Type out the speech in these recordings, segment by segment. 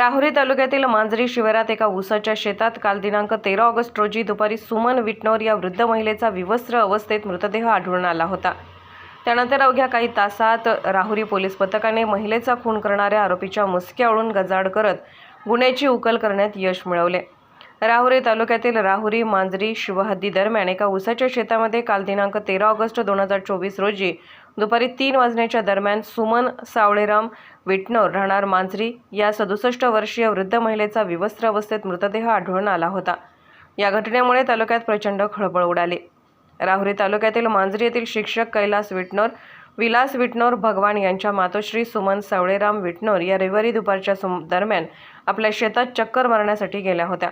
राहुरी तालुक्यातील मांजरी शिवारात एका ऊसाच्या शेतात काल दिनांक तेरा ऑगस्ट रोजी दुपारी सुमन विटनोर या वृद्ध महिलेचा विवस्त्र अवस्थेत मृतदेह आढळून आला होता. त्यानंतर अवघ्या काही तासात राहुरी पोलीस पथकाने महिलेचा खून करणाऱ्या आरोपीच्या मुसक्यावळून गजाड करत गुन्ह्याची उकल करण्यात यश मिळवले. राहुरी तालुक्यातील राहुरी मांजरी शिवहद्दी दरम्यान एका ऊसाच्या शेतामध्ये काल दिनांक तेरा ऑगस्ट दोन हजार चोवीस रोजी दुपारी तीन वाजण्याच्या दरम्यान सुमन सावळेराम विटनोर राहणार मांजरी या सदुसष्ट वर्षीय वृद्ध महिलेचा विवस्त्र अवस्थेत मृतदेह आढळून आला होता. या घटनेमुळे तालुक्यात प्रचंड खळबळ उडाली. राहुरी तालुक्यातील मांजरी येथील शिक्षक कैलास विटनोर विलास विटनोर भगवान यांच्या मातोश्री सुमन सावळेराम विटनोर या रविवारी दुपारच्या सुम दरम्यान आपल्या शेतात चक्कर मारण्यासाठी गेल्या होत्या.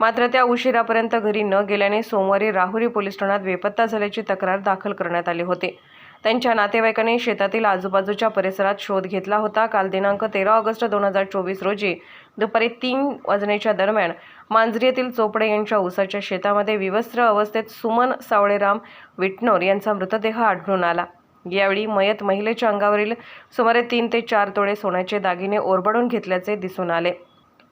मात्र त्या उशिरापर्यंत घरी न गेल्याने सोमवारी राहुरी पोलीस ठाण्यात बेपत्ता झाल्याची तक्रार दाखल करण्यात आली होती. त्यांच्या नातेवाईकांनी शेतातील आजूबाजूच्या परिसरात शोध घेतला होता. काल दिनांक तेरा ऑगस्ट दोन हजार चोवीस रोजी दुपारी तीन वाजण्याच्या दरम्यान मांजरी येथील चोपडे यांच्या ऊसाच्या शेतामध्ये विवस्त्र अवस्थेत सुमन सावळेराम विटनोर यांचा मृतदेह आढळून आला. यावेळी मयत महिलेच्या अंगावरील सुमारे तीन ते चार तोडे सोन्याचे दागिने ओरबडून घेतल्याचे दिसून आले.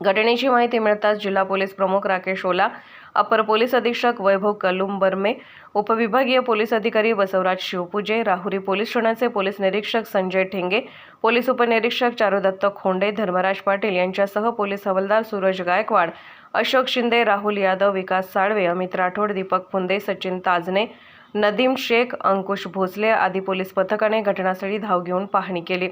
घटनेची माहिती मिळताच जिल्हा पोलीस प्रमुख राकेश ओला अपर पोलीस अधीक्षक वैभव कलुंबर्मे उपविभागीय पोलीस अधिकारी बसवराज शिवपूजे राहुरी पोलीस ठाण्याचे पोलीस निरीक्षक संजय ठेंगे पोलीस उपनिरीक्षक चारुदत्त खोंडे धर्मराज पाटील यांच्यासह पोलीस हवालदार सूरज गायकवाड अशोक शिंदे राहुल यादव विकास साळवे अमित राठोड दीपक फुंदे सचिन ताजने नदीम शेख अंकुश भोसले आदी पोलीस पथकाने घटनास्थळी धाव घेऊन पाहणी केली.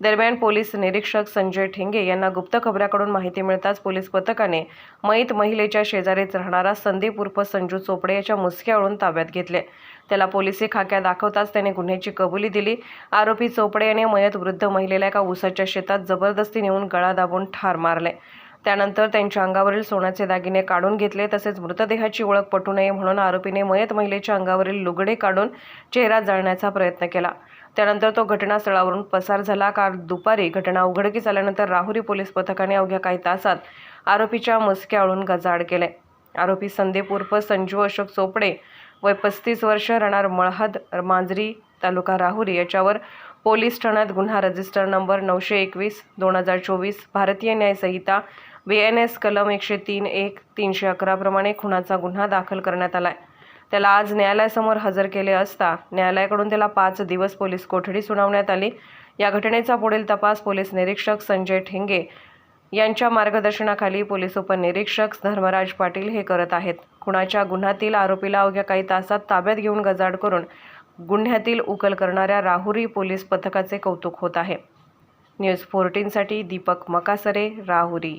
दरम्यान पोलीस निरीक्षक संजय ठेंगे यांना गुप्त खबऱ्याकडून माहिती मिळताच पोलीस पथकाने मयत महिलेच्या शेजारीच राहणारा संदीप उर्फ संजू चोपडे याच्या मुसक्यावळून ताब्यात घेतले. त्याला पोलिसी खाक्या दाखवताच त्याने गुन्ह्याची कबुली दिली. आरोपी चोपडे याने मयत वृद्ध महिलेला एका उसाच्या शेतात जबरदस्ती नेऊन गळा दाबून ठार मारले. त्यानंतर त्यांच्या अंगावरील सोन्याचे दागिने काढून घेतले तसेच मृतदेहाची ओळख पटू नये म्हणून आरोपीने मयत महिलेच्या अंगावरील लुगडे काढून चेहरा जाळण्याचा प्रयत्न केला. त्यानंतर तो घटनास्थळावरून पसार झाला. काल दुपारी घटना उघडकीस आल्यानंतर राहुरी पोलीस पथकाने अवघ्या काही तासात आरोपीच्या मुसक्यावळून गजाड केले. आरोपी संदीप उर्फ संजू अशोक चोपडे वय पस्तीस वर्ष राहणार मळहद मांजरी तालुका राहुरी. याच्यावर पोलीस ठाण्यात गुन्हा रजिस्टर नंबर नऊशे एकवीस दोन हजार चोवीस भारतीय न्यायसंहिता बी एन एस कलम एकशे तीन एक तीनशे अकराप्रमाणे खुनाचा गुन्हा दाखल करण्यात आला आहे त्याला आज न्यायालयासमोर हजर केले असता न्यायालयाकडून त्याला पाच दिवस पोलीस कोठडी सुनावण्यात आली. या घटनेचा पुढील तपास पोलीस निरीक्षक संजय ठेंगे यांच्या मार्गदर्शनाखाली पोलीस उपनिरीक्षक धर्मराज पाटील हे करत आहेत. खुणाच्या गुन्ह्यातील आरोपीला अवघ्या काही तासात ताब्यात घेऊन गजाड करून गुन्ह्यातील उकल करणाऱ्या राहुरी पोलीस पथकाचे कौतुक होत आहे. न्यूज फोर्टीनसाठी दीपक मकासरे राहुरी.